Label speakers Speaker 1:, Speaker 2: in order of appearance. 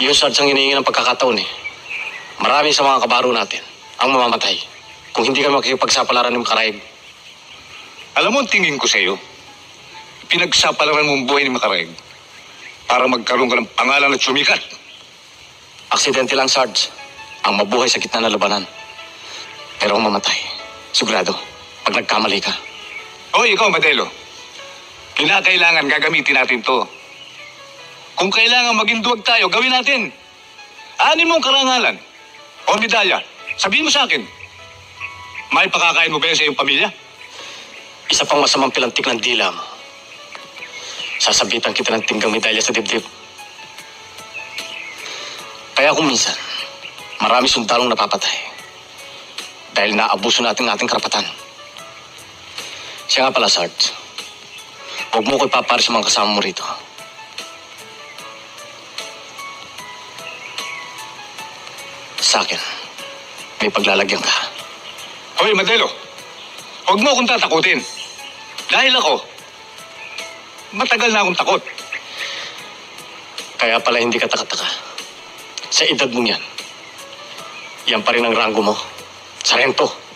Speaker 1: Yung Sarge ang hinihingi ng pagkakataon eh. Marami sa mga kabaro natin ang mamamatay kung hindi kami makikipagsapalaran ng Makaraig.
Speaker 2: Alam mo ang tingin ko sa'yo? Pinagsapalaran mo ang buhay ni Makareg para magkaroon ka ng pangalan at sumikat.
Speaker 1: Aksidente lang, Sarge. Ang mabuhay sa gitna ng labanan. Pero ang mamatay, sigurado, pag nagkamali ka.
Speaker 2: O ikaw, Madelo. Kinakailangan gagamitin natin to. Kung kailangan maging duwag tayo, gawin natin. Ani mong karangalan o medalya, sabihin mo sa akin. May pakakain mo ba sa iyong pamilya?
Speaker 1: Isa pang masamang pilantik ng dila mo. Sasabitan kita ng tinggang medalya sa dibdib. Kaya kung minsan, marami sundalong napapatay. Dahil naabuso natin ng ating karapatan. Siya nga pala, Sarge. Huwag mo ko ipapare sa mga kasama mo rito. Sa akin, may paglalagyan ka.
Speaker 2: Hoy, Madelo. Huwag mo akong tatakutin. Dahil ako, matagal na akong takot.
Speaker 1: Kaya pala hindi ka takataka. Sa edad mong yan, yan pa rin ang ranggo mo. Sarento.